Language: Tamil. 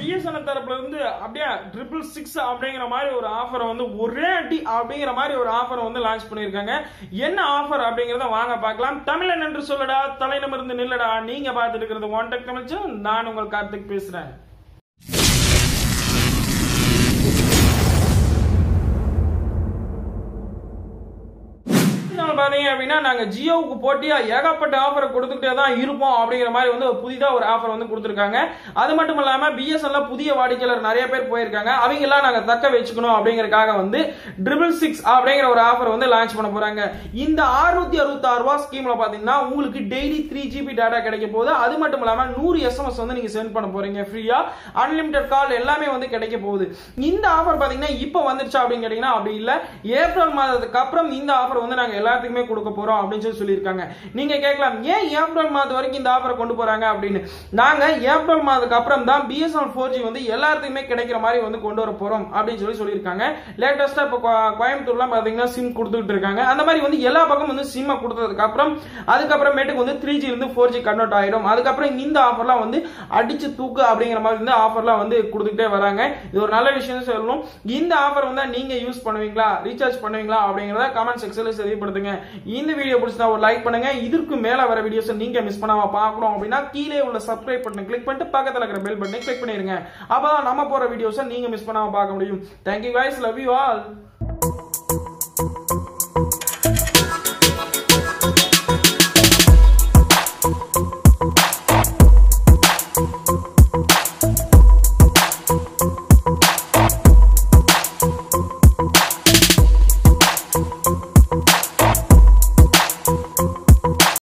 பிஎஸ்என்எல் தரப்புல இருந்து அப்படியே ட்ரிபிள் சிக்ஸ் அப்படிங்கிற மாதிரி ஒரு ஆஃபரை வந்து ஒரே அடி அப்படிங்கிற மாதிரி ஒரு ஆஃபரை வந்து லான்ச் பண்ணியிருக்காங்க. என்ன ஆஃபர் அப்படிங்கிறத வாங்க பார்க்கலாம். தமிழன் என்று சொல்லடா தலைநிமிர்ந்து நில்லடா. நீங்க பார்த்துட்டு இருக்கிறது ஒன் டெக் தமிழ் நான் உங்கள் கார்த்திக் பேசுறேன். நாள் பார்த்தீங்க அப்படின்னா நாங்க ஜியோவுக்கு போட்டியா ஏகப்பட்ட ஆஃபரை கொடுத்துக்கிட்டே தான் இருப்போம் அப்படிங்கிற மாதிரி வந்து ஒரு புதிதா ஒரு ஆஃபர் வந்து கொடுத்துருக்காங்க. அது மட்டும் இல்லாம பிஎஸ்என்ல புதிய வாடிக்கையாளர் நிறைய பேர் போயிருக்காங்க. அவங்க எல்லாம் நாங்க தக்க வச்சுக்கணும் அப்படிங்கறதுக்காக வந்து ட்ரிபிள் சிக்ஸ் அப்படிங்கிற ஒரு ஆஃபர் வந்து லான்ச் பண்ண போறாங்க. இந்த 666 அறுபத்தாறு ரூபா ஸ்கீம்ல பாத்தீங்கன்னா உங்களுக்கு டெய்லி த்ரீ ஜிபி டேட்டா கிடைக்க போகுது. அது மட்டும் இல்லாம நூறு எஸ்எம்எஸ் வந்து நீங்க சென்ட் பண்ண போறீங்க. ஃப்ரீயா அன்லிமிடெட் கால் எல்லாமே வந்து கிடைக்க போகுது. இந்த ஆஃபர் பாத்தீங்கன்னா இப்போ வந்துருச்சா அப்படின்னு கேட்டீங்கன்னா அப்படி இல்ல. ஏப்ரல் மாதத்துக்கு அப்புறம் இந்த ஆஃபர் வந்து நாங்க எல்லாத்துக்குமே கொடுக்க போறோம் அப்படின்னு சொல்லி சொல்லியிருக்காங்க. நீங்க கேட்கலாம் ஏன் ஏப்ரல் மாதம் வரைக்கும் இந்த ஆஃபரை கொண்டு போறாங்க அப்படின்னு? நாங்க ஏப்ரல் மாதத்துக்கு அப்புறம் தான் பிஎஸ்என்எல் ஃபோர் ஜி வந்து எல்லாத்துக்குமே கிடைக்கிற மாதிரி வந்து கொண்டு வர போறோம் அப்படின்னு சொல்லி சொல்லியிருக்காங்க. லேட்டஸ்டா இப்போ கோயம்புத்தூர்லாம் பாத்தீங்கன்னா சிம் கொடுத்துட்டு இருக்காங்க. அந்த மாதிரி வந்து எல்லா பக்கம் வந்து சிம்மை கொடுத்ததுக்கு அப்புறம் அதுக்கப்புறமேட்டுக்கு வந்து த்ரீ ஜி இருந்து ஃபோர் ஜி கன்வெர்ட் ஆயிடும். அதுக்கப்புறம் இந்த ஆஃபர்லாம் வந்து அடிச்சு தூக்கு அப்படிங்கிற மாதிரி வந்து ஆஃபர்லாம் வந்து கொடுத்துக்கிட்டே வராங்க. இது ஒரு நல்ல விஷயம் சொல்லணும். இந்த ஆஃபர் வந்து நீங்க யூஸ் பண்ணுவீங்களா? ரீசார்ஜ் பண்ணுவீங்களா? அப்படிங்கறத கமெண்ட் செக்ஷன்ல பண்ணுதுங்க இந்த வீடியோ பிடிச்சா ஒரு லைக் பண்ணுங்க. இதற்கு மேல வர வீடியோஸ் நீங்க மிஸ் பண்ணாம பார்க்கணும் அப்படின்னா கீழே உள்ள சப்ஸ்கிரைப் பட்டன் கிளிக் பண்ணிட்டு பக்கத்துல இருக்கிற பெல் பட்டனை கிளிக் பண்ணிருங்க. அப்பதான் நம்ம போற வீடியோஸை நீங்க மிஸ் பண்ணாம பார்க்க முடியும். Thank you guys love you all